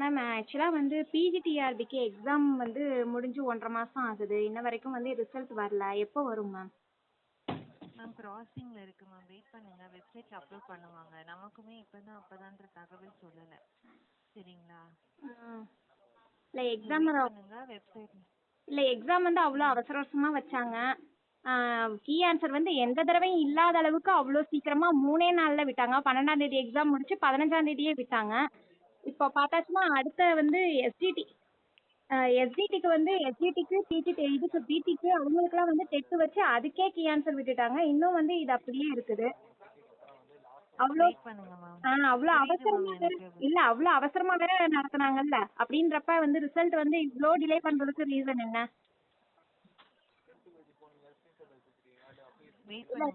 Ma'am ஆக்சுவலாக வந்து பிஜிடிஆர்பிக்கு exam வந்து முடிஞ்சு ஒன்றரை மாதம் ஆகுது. இன்ன வரைக்கும் வந்து ரிசல்ட் வரல. எப்போ வரும் மேம் மேம் ப்ராசஸிங்கில் இருக்குது மேம் வெயிட் பண்ணுங்கள் வெப்சைட்டில் அப்லோட் பண்ணுவாங்க. நமக்குமே இப்போ தான் அப்போதான்ற தகவல் சொல்லலை. சரிங்களா? இல்லை எக்ஸாம் பண்ணுங்கள் வெப்சைட் இல்லை எக்ஸாம் வந்து அவ்வளோ அவசர அவசரமாக வச்சாங்க. கீ ஆன்சர் வந்து எந்த தடவையும் இல்லாத அளவுக்கு அவ்வளோ சீக்கிரமாக மூணே நாளில் விட்டாங்க. பன்னெண்டாம் தேதி எக்ஸாம் முடிச்சு பதினஞ்சாம் தேதியே விட்டாங்க. இப்போ பார்த்தாச்சுன்னா அடுத்த வந்து எஸ்டிடி எஸ்டிடிக்கு வந்து எஸ்டிடிக்கு பிஜி இதுக்கு பிடிக்கு அவங்களுக்குலாம் வந்து டெஸ்ட் வச்சு அதுக்கே கீ ஆன்சர் விட்டுட்டாங்க. இன்னும் வந்து இது அப்படியே இருக்குது. அவ்வளோ ஆ அவ்வளோ அவசரமா வேற. இல்ல அவ்வளோ அவசரமா வேற நடத்துனாங்கல்ல. அப்படின்றப்ப வந்து ரிசல்ட் வந்து இவ்வளோ டிலே பண்றதுக்கு ரீசன் என்ன?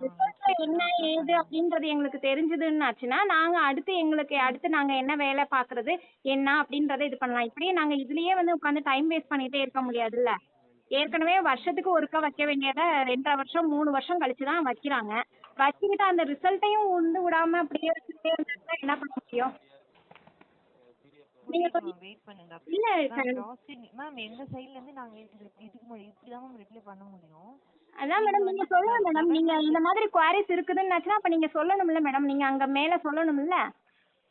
ரிசல்ட்ல என்ன ஏது அப்படின்றது எங்களுக்கு தெரிஞ்சதுன்னாச்சுன்னா நாங்க அடுத்து எங்களுக்கு அடுத்து நாங்க என்ன வேலை பாக்குறது என்ன அப்படின்றத இது பண்ணலாம். இப்படியே நாங்க இதுலயே வந்து உட்காந்து டைம் வேஸ்ட் பண்ணிட்டே இருக்க முடியாதுல்ல. ஏற்கனவே வருஷத்துக்கு ஒருக்கா வைக்க வேண்டியதை ரெண்டரை வருஷம் மூணு வருஷம் கழிச்சு தான் வைக்கிறாங்க. வச்சுக்கிட்டு அந்த ரிசல்ட்டையும் உண்டு விடாம அப்படியே வச்சுக்கிட்டே இருந்தா என்ன பண்ண முடியும்? நீங்க புரியுது மேம் வெயிட் பண்ணுங்கள் இல்ல மேம் ப்ராசஸிங் மேம் எங்கள் சைட்லேருந்து நாங்கள் இதுக்கு முன்னாடி இப்படி தான் மேம் ரிப்ளை பண்ண முடியும். அதான் மேடம் நீங்க சொல்லணும் மேடம் நீங்க இந்த மாதிரி குவாரிஸ் இருக்குதுன்னாச்சுன்னா அப்ப நீங்க சொல்லணும்ல மேடம் நீங்க அங்க மேல சொல்லணும்ல.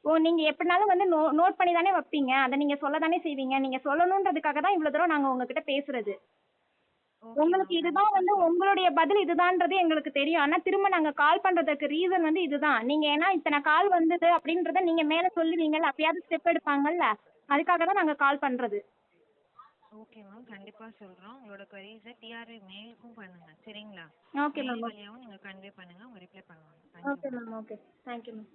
ஓ நீங்க எப்படினாலும் வந்து நோ நோட் பண்ணி தானே வைப்பீங்க. அதை நீங்க சொல்ல தானே செய்வீங்க. நீங்க சொல்லணுன்றதுக்காக தான் இவ்வளவு தூரம் நாங்க உங்ககிட்ட பேசுறது. உங்களுக்கு இதுதான் வந்து உங்களுடைய பதில் இதுதான்றது எங்களுக்கு தெரியும். ஆனா திரும்ப நாங்க கால் பண்றதுக்கு ரீசன் வந்து இதுதான். நீங்க ஏன்னா இத்தனை கால் வந்தது அப்படின்றத நீங்க மேல சொல்லுவீங்கல்ல அப்பயாவது ஸ்டெப் எடுப்பாங்கல்ல அதுக்காக தான் நாங்க கால் பண்றது. ஓகே மேம் கண்டிப்பாக சொல்கிறோம் உங்களோட queries-அ டிஆர்பி மெயிலுக்கும் பண்ணுங்கள் சரிங்களா? ஓகே மேம் வழியாகவும் நீங்கள் கன்வே பண்ணுங்கள் அவங்க ரிப்ளை பண்ணுவாங்க. Okay ma'am okay. Thank you ma'am